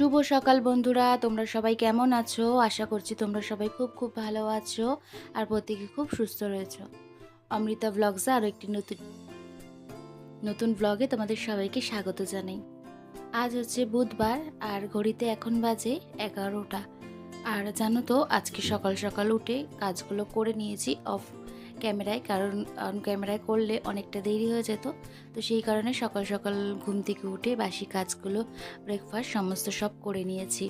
শুভ সকাল বন্ধুরা, তোমরা সবাই কেমন আছো? আশা করছি তোমরা সবাই খুব খুব ভালো আছো আর প্রত্যেকে খুব সুস্থ রয়েছো। অমৃতা ব্লগসে আরও একটি নতুন নতুন ব্লগে তোমাদের সবাইকে স্বাগত জানাই। আজ হচ্ছে বুধবার আর ঘড়িতে এখন বাজে এগারোটা। আর জানো তো, আজকে সকাল সকাল উঠে কাজগুলো করে নিয়েছি, অফ ক্যামেরায়, কারণ অন ক্যামেরায় করলে অনেকটা দেরি হয়ে যেত। তো সেই কারণে সকাল সকাল ঘুম থেকে উঠে বাসি কাজগুলো ব্রেকফাস্ট সমস্ত সব করে নিয়েছি।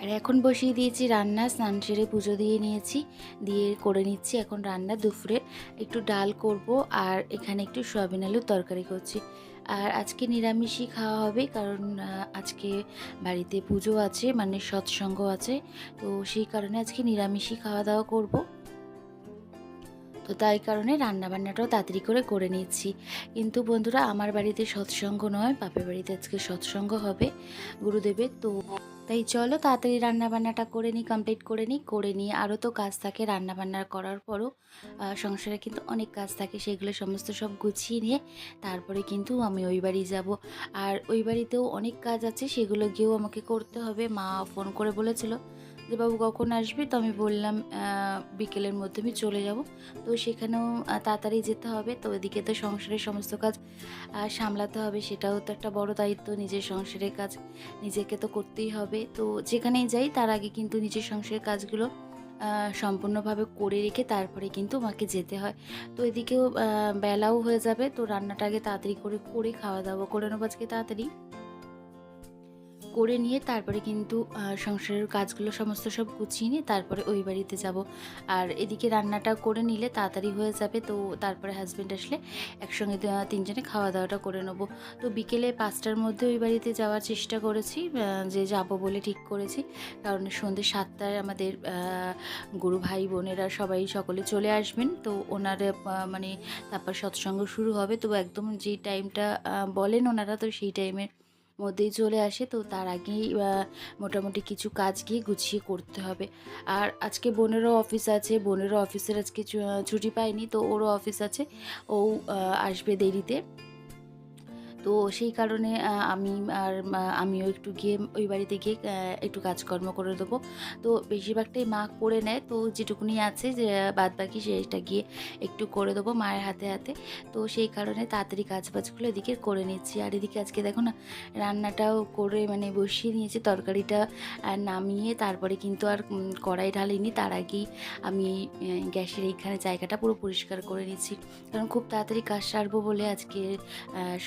আর এখন বসিয়ে দিয়েছি রান্না, স্নান সেরে পুজো দিয়ে নিয়েছি, দিয়ে করে নিচ্ছি এখন রান্না দুপুরে। একটু ডাল করব আর এখানে একটু সয়াবিন আলুর তরকারি করছি। আর আজকে নিরামিষই খাওয়া হবে, কারণ আজকে বাড়িতে পুজো আছে মানে সৎসঙ্গ আছে। তো সেই কারণে আজকে নিরামিষই খাওয়া দাওয়া করব। তো তাই কারণে রান্নাবান্নাটাও তাড়াতাড়ি করে করে নিচ্ছি কিন্তু বন্ধুরা, আমার বাড়িতে সৎসঙ্গ নয়, বাপের বাড়িতে আজকে সৎসঙ্গ হবে গুরুদেবের, তো তাই চলো তাড়াতাড়ি রান্নাবান্নাটা করে নিই কমপ্লিট করে নিই, করে নিয়ে আরও তো কাজ থাকে রান্না বান্না করার পরও। সংসারে কিন্তু অনেক কাজ থাকে, সেগুলো সমস্ত সব গুছিয়ে নিয়ে তারপরে কিন্তু আমি ওই বাড়ি যাব। আর ওই বাড়িতেও অনেক কাজ আছে, সেগুলো গিয়েও আমাকে করতে হবে। মা ফোন করে বলেছিল যে বাবু কখন আসবে তো আমি বললাম বিকেলের মধ্যে আমি চলে যাব। তো সেখানেও তাড়াতাড়ি যেতে হবে। তো এদিকে তো সংসারের সমস্ত কাজ সামলাতে হবে। সেটাও তো একটা বড় দায়িত্ব, নিজের সংসারের কাজ নিজেকে তো করতেই হবে। তো যেখানেই যাই, তার আগে কিন্তু নিজের সংসারের কাজগুলো সম্পূর্ণভাবে করে রেখে তারপরে কিন্তু আমাকে যেতে হয়। তো এদিকেও বেলাও হয়ে যাবে। তো রান্নাটা আগে তাড়াতাড়ি করে করে খাওয়া দাওয়া করে নেব আজকে তাড়াতাড়ি। করে নিয়ে তারপরে কিন্তু সংসারের কাজগুলো সমস্ত সব গুছিয়ে নিয়ে তারপরে ওই বাড়িতে যাব। আর এদিকে রান্নাটা করে নিলে তাড়াতাড়ি হয়ে যাবে, তো তারপরে হাজব্যান্ড আসলে একসঙ্গে তিনজনে খাওয়া দাওয়াটা করে নেব। তো বিকেলে পাঁচটার মধ্যে ওই বাড়িতে যাওয়ার চেষ্টা করেছি যে যাব বলে ঠিক করেছি। কারণ সন্ধ্যে সাতটায় আমাদের গুরু ভাই বোনেরা সবাই সকলে চলে আসবেন, তো ওনার মানে তারপর সৎসঙ্গ শুরু হবে। তো একদম যে টাইমটা বলেন ওনারা, তো সেই টাইমের মধ্যেই চলে আসে, তো তার আগেই মোটামুটি কিছু কাজ গিয়ে গুছিয়ে করতে হবে। আর আজকে বোনেরও অফিস আছে, বোনেরও অফিসের আজকে ছুটি পায়নি, তো ওরও অফিস আছে। ও আসবে দেরিতে। তো সেই কারণে আমি আর আমিও একটু গিয়ে ওই বাড়িতে গিয়ে একটু কাজকর্ম করে দেবো। তো বেশিরভাগটাই মা করে নেয়। তো যেটুকুনি আছে যে, বাদ বাকি সেটা গিয়ে একটু করে দেবো মায়ের হাতে হাতে। তো সেই কারণে তাড়াতাড়ি কাজ বাজগুলো এদিকে করে নিচ্ছি। আর এদিকে আজকে দেখো না, রান্নাটাও করে মানে বসিয়ে নিয়েছি, তরকারিটা নামিয়ে তারপরে কিন্তু আর কড়াই ঢালিনি। তার আগেই আমি গ্যাসের এইখানে জায়গাটা পুরো পরিষ্কার করে নিচ্ছি। কারণ খুব তাড়াতাড়ি কাজ সারবো বলে আজকে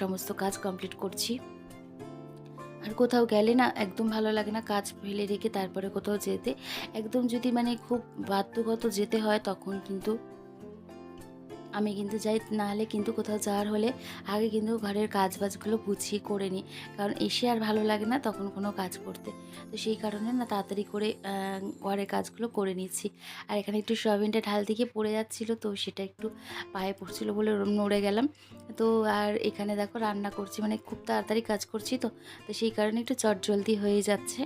সমস্ত কাজ কমপ্লিট করছি। আর কোথাও গেলে না একদম ভালো লাগে না, কাজ ফেলে রেখে তারপরে কোথাও যেতে। একদম যদি মানে খুব বাধ্যগত যেতে হয় তখন কিন্তু আমি কিন্তু যাই নাহলে কিন্তু কোথাও যাওয়ার হলে আগে কিন্তু ঘরের কাজ বাজগুলো গুছিয়ে করে নিই। কারণ এসে আর ভালো লাগে না তখন কোনো কাজ করতে। তো সেই কারণে না তাড়াতাড়ি করে ঘরের কাজগুলো করে নিচ্ছি। আর এখানে একটু সয়াবিনটা ঢাল থেকে পড়ে যাচ্ছিল তো সেটা একটু পায়ে পড়ছিল বলে ওরম নড়ে গেলাম। তো আর এখানে দেখো রান্না করছি মানে খুব তাড়াতাড়ি কাজ করছি তো। তো সেই কারণে একটু চটজলদি হয়ে যাচ্ছে।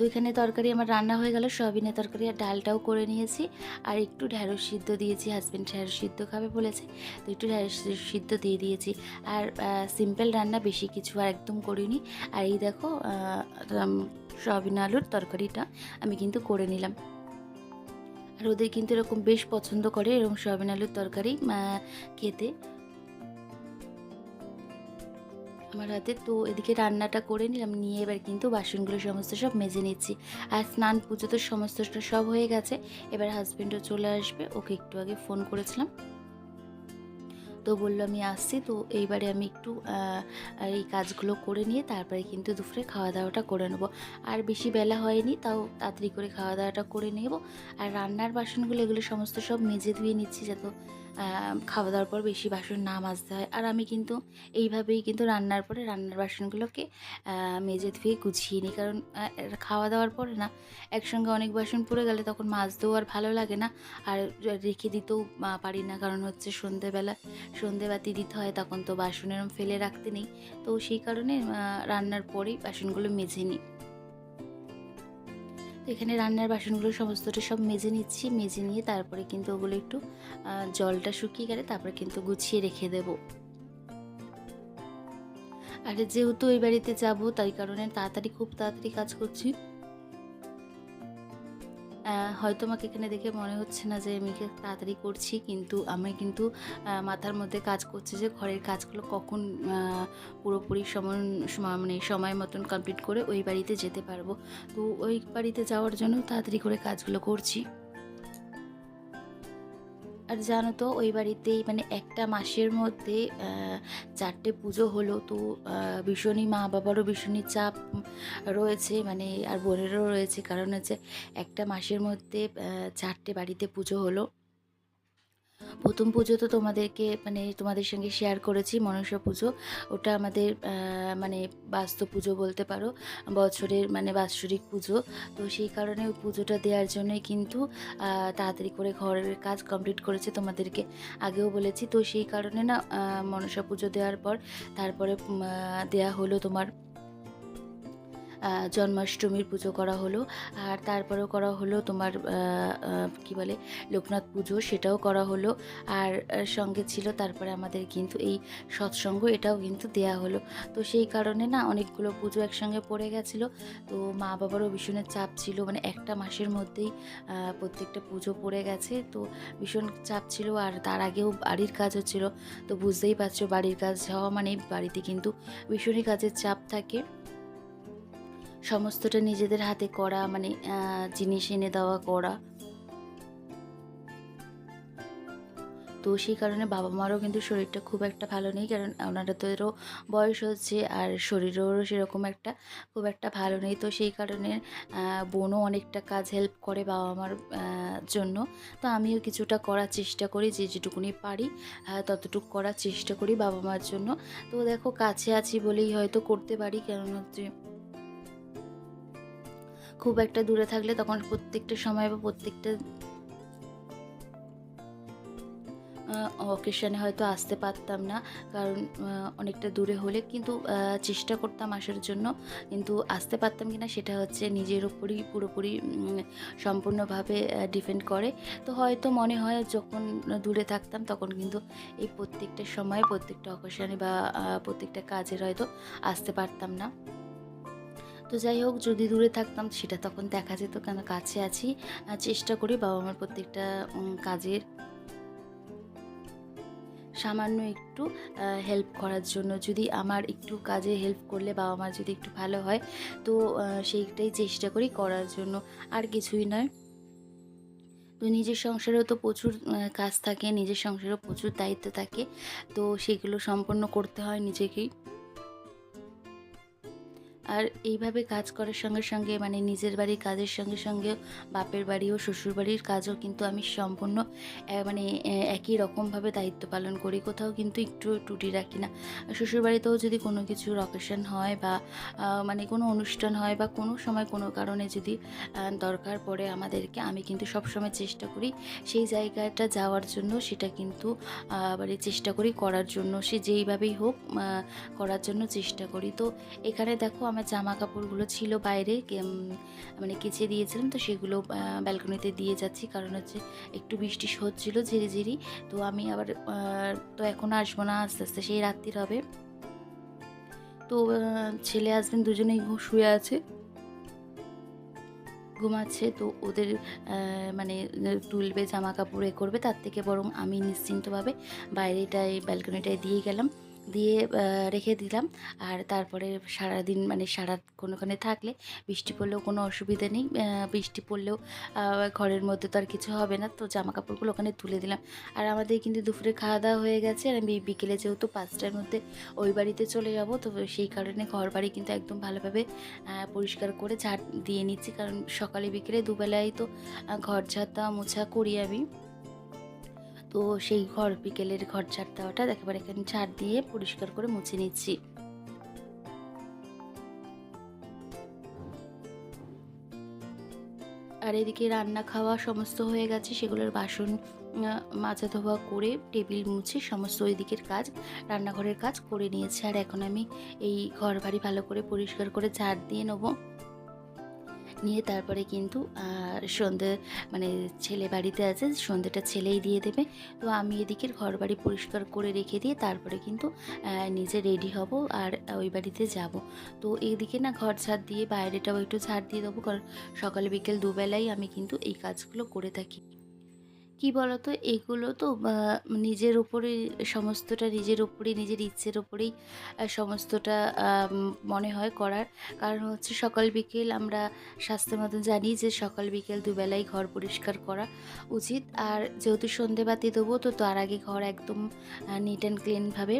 তো তরকারি আমার রান্না হয়ে গেল, সয়াবিনের তরকারি আর ডালটাও করে নিয়েছি। আর একটু ঢ্যাঁড়স সিদ্ধ দিয়েছি হাজব্যান্ড ঢ্যাঁড়স সিদ্ধ খাবে বলেছে, তো একটু ঢ্যাঁড়স সিদ্ধ দিয়ে দিয়েছি। আর সিম্পল রান্না বেশি কিছু আর একদম করিনি। আর এই দেখো সয়াবিন আলুর তরকারিটা আমি কিন্তু করে নিলাম। আর ওদের কিন্তু এরকম বেশ পছন্দ করে এরকম সয়াবিন আলুর তরকারি খেতে। আমার হাতে। তো এদিকে রান্নাটা করে নিলাম, নিয়ে এবার কিন্তু বাসনগুলো সমস্ত সব মেজে নিচ্ছি। আর স্নান পুজো তো সমস্তটা সব হয়ে গেছে, এবার হাজব্যান্ডও চলে আসবে, ওকে একটু আগে ফোন করেছিলাম। তো বলল আমি আসছি, তো এইবারে আমি একটু এই কাজগুলো করে নিয়ে তারপরে কিন্তু দুপুরে খাওয়া দাওয়াটা করে নেব। আর বেশি বেলা হয়নি, তাও তাড়াতাড়ি করে খাওয়া দাওয়াটা করে নেব। আর রান্নার বাসনগুলো এগুলো সমস্ত সব মেজে ধুয়ে নিচ্ছি, যাতে খাওয়া দাওয়ার পর বেশি বাসন না মাজতে হয়। আর আমি কিন্তু এইভাবেই কিন্তু রান্নার পরে রান্নার বাসনগুলোকে মেজে ধুয়ে গুছিয়ে নিই। কারণ খাওয়া দাওয়ার পরে না, একসঙ্গে অনেক বাসন পড়ে গেলে তখন মাজতেও আর ভালো লাগে না। আর রেখে দিতেও পারি না। কারণ হচ্ছে সন্ধেবেলা, সন্ধেবাতি দিতে হয়, তখন তো বাসন এরম ফেলে রাখতে নেই। তো সেই কারণে রান্নার পরেই বাসনগুলো মেজে নিই। এখানে রান্নার বাসনগুলো সমস্তটা সব মেজে নিচ্ছি, মেজে নিয়ে তারপরে কিন্তু ওগুলো একটু জলটা শুকিয়ে গেলে তারপরে কিন্তু গুছিয়ে রেখে দেবো। আর যেহেতু ওই বাড়িতে যাব, তাই কারণে তাড়াতাড়ি, খুব তাড়াতাড়ি কাজ করছি। হয়তো আমাকে এখানে দেখে মনে হচ্ছে না যে আমি তাড়াতাড়ি করছি, কিন্তু আমি কিন্তু মাথার মধ্যে কাজ করছি যে ঘরের কাজগুলো কখন পুরোপুরি সমান মানে সময় মতন কমপ্লিট করে ওই বাড়িতে যেতে পারব। তো ওই বাড়িতে যাওয়ার জন্য তাড়াতাড়ি করে কাজগুলো করছি। আর জানো তো, ওই বাড়িতেই মানে একটা মাসের মধ্যে চারটে পুজো হলো। তো ভীষণই মা বাবারও ভীষণই চাপ রয়েছে মানে আর বোনেরও রয়েছে। কারণ হচ্ছে একটা মাসের মধ্যে চারটে বাড়িতে পুজো হলো। প্রথম পুজো তো তোমাদেরকে মানে তোমাদের সঙ্গে শেয়ার করেছি, মনসা পুজো। ওটা আমাদের মানে বাস্তু পুজো বলতে পারো, বছরের মানে বাৎসরিক পুজো। তো সেই কারণে ওই পুজোটা দেওয়ার জন্যই কিন্তু তাড়াতাড়ি করে ঘরের কাজ কমপ্লিট করেছে তোমাদেরকে আগেও বলেছি। তো সেই কারণে না মনসা পুজো দেওয়ার পর, তারপরে দেয়া হলো তোমার জন্মাষ্টমীর পুজো করা হলো, আর তারপরেও করা হলো তোমার কি বলে, লোকনাথ পুজো, সেটাও করা হলো। আর সঙ্গে ছিল তারপরে আমাদের কিন্তু এই সৎসঙ্গ, এটাও কিন্তু দেয়া হলো। তো সেই কারণে না অনেকগুলো পুজো একসঙ্গে পড়ে গেছিল। তো মা বাবারও ভীষণের চাপ ছিল মানে একটা মাসের মধ্যেই প্রত্যেকটা পুজো পড়ে গেছে। তো ভীষণ চাপ ছিল, আর তার আগেও বাড়ির কাজ হচ্ছিল। তো বুঝতেই পারছ, বাড়ির কাজ হওয়া মানে বাড়িতে কিন্তু ভীষণই কাজের চাপ থাকে। সমস্তটা নিজেদের হাতে করা মানে জিনিস এনে দেওয়া করা। তো সেই কারণে বাবা মারও কিন্তু শরীরটা খুব একটা ভালো নেই, কারণ ওনাদেরও বয়স হচ্ছে আর শরীরেরও সেরকম একটা, খুব একটা ভালো নেই। তো সেই কারণে বোনও অনেকটা কাজ হেল্প করে বাবা মার জন্য। তো আমিও কিছুটা করার চেষ্টা করি, যে যেটুকুনি পারি ততটুকু করার চেষ্টা করি বাবা মার জন্য। তো দেখো, কাছে আছি বলেই হয়তো করতে পারি কারণ হচ্ছে খুব একটা দূরে থাকলে তখন প্রত্যেকটা সময় বা প্রত্যেকটা অকেশনে হয়তো আসতে পারতাম না। কারণ অনেকটা দূরে হলে কিন্তু চেষ্টা করতাম আসার জন্য। কিন্তু আসতে পারতাম কি না সেটা হচ্ছে নিজের ওপরই পুরোপুরি সম্পূর্ণভাবে ডিপেন্ড করে। তো হয়তো মনে হয় যখন দূরে থাকতাম তখন কিন্তু এই প্রত্যেকটা সময়, প্রত্যেকটা অকেশনে বা প্রত্যেকটা কাজের হয়তো আসতে পারতাম না। তো যাই হোক, যদি দূরে থাকতাম সেটা তখন দেখা যেত কেন? কাছে আছি। চেষ্টা করি বাবা মার প্রত্যেকটা কাজের সামান্য একটু হেল্প করার জন্য। যদি আমার একটু কাজে হেল্প করলে বাবা মার যদি একটু ভালো হয়, তো সেইটাই চেষ্টা করি করার জন্য। আর কিছুই নয়। তো নিজের সংসারেও তো প্রচুর কাজ থাকে, নিজের সংসারেও প্রচুর দায়িত্ব থাকে। তো সেগুলো সম্পন্ন করতে হয় নিজেকেই। আর এইভাবে কাজ করার সঙ্গে সঙ্গে মানে নিজের বাড়ির কাজের সঙ্গে সঙ্গে, বাপের বাড়ি ও শ্বশুর বাড়ির কাজও কিন্তু আমি সম্পূর্ণ মানে একই রকমভাবে দায়িত্ব পালন করি। কোথাও কিন্তু একটু টুটি রাখি না। শ্বশুর বাড়িতেও যদি কোনো কিছু অকেশন হয় বা মানে কোনো অনুষ্ঠান হয় বা কোনো সময় কোনো কারণে যদি দরকার পড়ে আমাদেরকে, আমি কিন্তু সবসময় চেষ্টা করি সেই জায়গাটা যাওয়ার জন্য, সেটা কিন্তু মানে চেষ্টা করি করার জন্য। সে যেইভাবেই হোক করার জন্য চেষ্টা করি। তো এখানে দেখো আমার জামা কাপড়গুলো ছিল বাইরে মানে কেচে দিয়েছিলাম, তো সেগুলো ব্যালকনিতে দিয়ে যাচ্ছি। কারণ হচ্ছে একটু বৃষ্টি হচ্ছিল ঝিরি ঝিরি, তো আমি আবার তো এখন আসব না, আস্তে আস্তে সেই রাত্রির হবে। তো ছেলে আসবেন, দুজনেই শুয়ে আছে। ঘুমাচ্ছে, তো ওদের মানে তুলবে জামা কাপড় এ করবে, তার থেকে বরং আমি নিশ্চিন্তভাবে বাইরেটায় ব্যালকনিটায় দিয়ে গেলাম। দিয়ে রেখে দিলাম। আর তারপরে সারাদিন মানে সারাক্ষণ ওখানে থাকলে বৃষ্টি পড়লেও কোনো অসুবিধা নেই। বৃষ্টি পড়লেও ঘরের মধ্যে তো আর কিছু হবে না। তো জামা কাপড়গুলো ওখানে তুলে দিলাম। আর আমাদের কিন্তু দুপুরে খাওয়া দাওয়া হয়ে গেছে। আর আমি বিকেলে যেহেতু পাঁচটার মধ্যে ওই বাড়িতে চলে যাব, তো সেই কারণে ঘর বাড়ি কিন্তু একদম ভালোভাবে পরিষ্কার করে ঝাড় দিয়ে নিচ্ছি। কারণ সকালে বিকেলে দুবেলায় তো ঘর ঝাড় মোছা করি আমি। তো সেই ঘর বিকেলের ঘর ঝাড় দেওয়াটা একেবারে এখানে ঝাড় দিয়ে পরিষ্কার করে মুছে নিচ্ছি। আর এদিকে রান্না খাওয়া সমস্ত হয়ে গেছে, সেগুলোর বাসন মাজা ধোয়া করে টেবিল মুছে সমস্ত ওই দিকের কাজ, রান্নাঘরের কাজ করে নিয়েছি। আর এখন আমি এই ঘর বাড়ি ভালো করে পরিষ্কার করে ঝাড় দিয়ে নেব। নিয়ে তারপরে কিন্তু সন্ধ্যে সন্ধে মানে ছেলে বাড়িতে আছে, সন্ধেটা ছেলেই দিয়ে দেবে। তো আমি এদিকের ঘর বাড়ি পরিষ্কার করে রেখে দিয়ে তারপরে কিন্তু নিজে রেডি হব আর ওই বাড়িতে যাব। তো এদিকে না ঘর ছাড় দিয়ে বাইরেটাও একটু ছাড় দিয়ে দেবো, কারণ সকাল বিকেল দুবেলাই আমি কিন্তু এই কাজগুলো করে থাকি। কি বলতো? এগুলো তো নিজের ওপরে সমস্তটা নিজের ওপরেই নিজের ইচ্ছের ওপরেই সমস্তটা মনে হয় করার। কারণ হচ্ছে সকাল বিকেল আমরা স্বাস্থ্যের মতন জানি যে সকাল বিকেল দুবেলাই ঘর পরিষ্কার করা উচিত। আর যেহেতু সন্ধেবাতি দেবো, তো তার আগে ঘর একদম নিট অ্যান্ড ক্লিনভাবে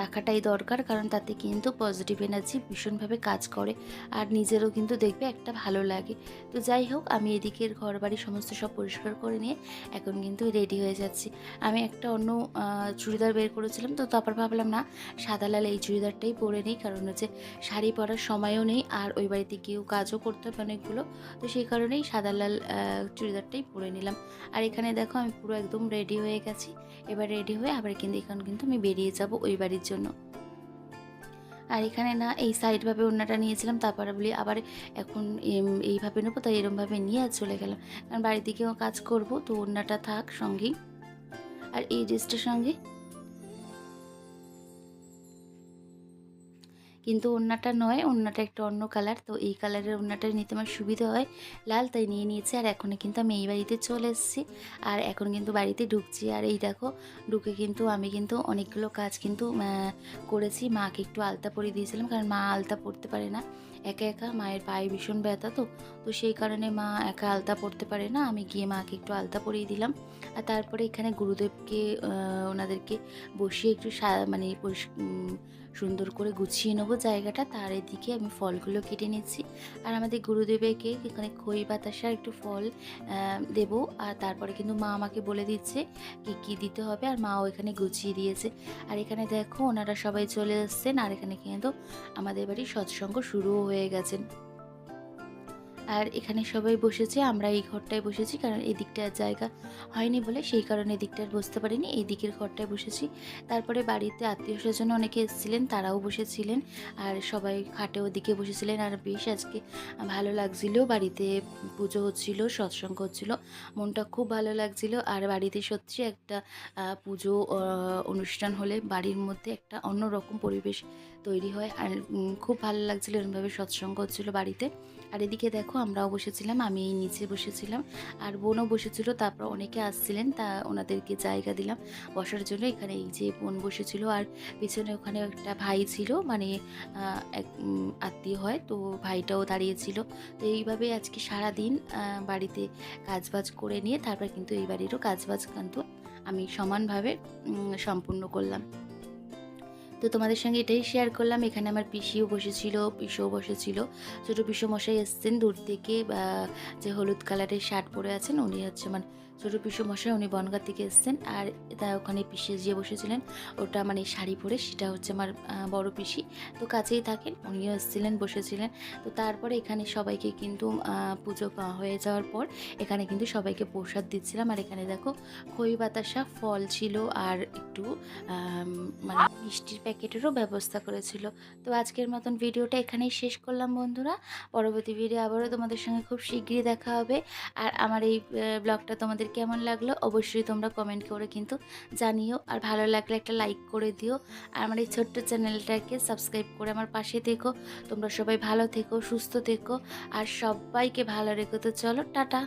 রাখাটাই দরকার, কারণ তাতে কিন্তু পজিটিভ এনার্জি ভীষণভাবে কাজ করে, আর নিজেরও কিন্তু দেখবে একটা ভালো লাগে। তো যাই হোক, আমি এদিকের ঘর বাড়ি সমস্ত সব পরিষ্কার করে নিয়ে এখন কিন্তু রেডি হয়ে যাচ্ছি। আমি একটা অন্য চুড়িদার বের করেছিলাম, তো তারপর ভাবলাম না, সাদা লাল এই চুড়িদারটাই পরে নিই, কারণ হচ্ছে শাড়ি পরার সময়ও নেই, আর ওই বাড়িতে গিয়েও কাজও করতে হবে অনেকগুলো, তো সেই কারণেই সাদা লাল চুড়িদারটাই পরে নিলাম। আর এখানে দেখো, আমি পুরো একদম রেডি হয়ে গেছি, এবার রেডি হয়ে আবার কিন্তু এখন কিন্তু আমি বেরিয়ে যাব ওই বাড়ির জন্য। আর এখানে না, এই সাইডভাবে ওনাটা নিয়েছিলাম, তারপরে বলি আবার এখন এইভাবে নেব, তাই এরমভাবে নিয়ে আর চলে গেলাম। কারণ বাড়ির দিকেও কাজ করব, তো ওনাটা থাক সঙ্গেই। আর এই ড্রেসটার সঙ্গে কিন্তু ওড়নাটা নয়, ওড়নাটা একটু অন্য কালার তো এই কালারের ওড়নাটা নিতে আমার সুবিধা হয়। লাল তাই নিয়ে নিয়েছি, আর এখন কিন্তু আমি এই বাড়িতে চলে এসেছি। আর এখন কিন্তু বাড়িতে ঢুকছি, আর এই দেখো, ঢুকে কিন্তু আমি কিন্তু অনেকগুলো কাজ কিন্তু করেছি। মাকে একটু আলতা পরিয়ে দিয়েছিলাম, কারণ মা আলতা পরতে পারে না। একা একা মায়ের পায়ে ভীষণ ব্যথা তো তো সেই কারণে মা একা আলতা পড়তে পারে না। আমি গিয়ে মাকে একটু আলতা পরিয়ে দিলাম। আর তারপরে এখানে গুরুদেবকে ওনাদেরকে বসিয়ে একটু মানে সুন্দর করে গুছিয়ে নেব জায়গাটা। তার এদিকে আমি ফলগুলো কেটে নিচ্ছি। আর আমাদের গুরুদেবকে এখানে খই বাতাসার একটু ফল দেবো। আর তারপরে কিন্তু মা আমাকে বলে দিচ্ছে কি কি দিতে হবে। আর মাও এখানে গুছিয়ে দিয়েছে। আর এখানে দেখো ওনারা সবাই চলে এসছেন। আর এখানে কিন্তু আমাদের বাড়ির সৎসঙ্গ শুরুও হয়ে গেছেন। আর এখানে সবাই বসেছে, আমরা এই ঘরটায় বসেছি কারণ এই দিকটার জায়গা হয়নি বলে সেই কারণে এদিকটা আর বসতে পারিনি, এই দিকের ঘরটায় বসেছি। তারপরে বাড়িতে আত্মীয় স্বজন অনেকে এসেছিলেন, তারাও বসেছিলেন আর সবাই খাটে ওদিকে বসেছিলেন। আর বেশ আজকে ভালো লাগছিল, বাড়িতে পুজো হচ্ছিল, সৎসঙ্গ হচ্ছিল, মনটা খুব ভালো লাগছিল। আর বাড়িতে সত্যি একটা পুজো অনুষ্ঠান হলে বাড়ির মধ্যে একটা অন্যরকম পরিবেশ তৈরি হয় আর খুব ভালো লাগছিল, এরমভাবে সৎসঙ্গ হচ্ছিল বাড়িতে। আর এদিকে দেখো, আমরাও বসেছিলাম, আমি নিচে বসেছিলাম। আর বোনও বসেছিল, তারপর অনেকে আসছিলেন, তা ওনাদেরকে জায়গা দিলাম বসার জন্য। এখানে এই যে বোন বসেছিল, আর পিছনে ওখানে একটা ভাই ছিল মানে এক আত্মীয় হয়, তো ভাইটাও দাঁড়িয়েছিল। তো এইভাবে আজকে সারা দিন বাড়িতে কাজবাজ করে নিয়ে, তারপর কিন্তু এই বাড়িরও কাজবাজ কিন্তু আমি সমানভাবে সম্পূর্ণ করলাম। তো তোমাদের সঙ্গে এটাই শেয়ার করলাম। এখানে আমার পিসিও বসেছিল, পিসও বসেছিল। ছোটো পিসো মশাই এসছেন দূর থেকে, বা যে হলুদ কালারের শার্ট পরে আছেন, উনি হচ্ছে মানে ছোটো পিসু মশাই উনি বনগাঁ থেকে এসছেন আর তা ওখানে পিসে যে বসেছিলেন, ওটা মানে শাড়ি পরে, সেটা হচ্ছে আমার বড় পিসি। তো কাছেই থাকেন, উনিও এসেছিলেন, বসেছিলেন। তো তারপরে এখানে সবাইকে কিন্তু পুজো হয়ে যাওয়ার পর এখানে কিন্তু সবাইকে প্রসাদ দিচ্ছিলাম। আর এখানে দেখো খই বাতাসা, ফল ছিল আর একটু মানে মিষ্টির প্যাকেটেরও ব্যবস্থা করেছিল। তো আজকের মতন ভিডিওটা এখানেই শেষ করলাম বন্ধুরা। পরবর্তী ভিডিও আবারও তোমাদের সঙ্গে খুব শীঘ্রই দেখা হবে। আর আমার এই ব্লগটা ব্লগটা তোমাদের কেমন লাগল অবশ্যই তোমরা কমেন্ট করে কিন্তু জানিও। আর ভালো লাগলে একটা লাইক করে দিও। আর আমার এই ছোট্ট চ্যানেলটাকে সাবস্ক্রাইব করে আমার পাশে থেকো। তোমরা সবাই ভালো থেকো, সুস্থ থেকো। আর সবাইকে ভালো রেখো। তো চলো, টাটা।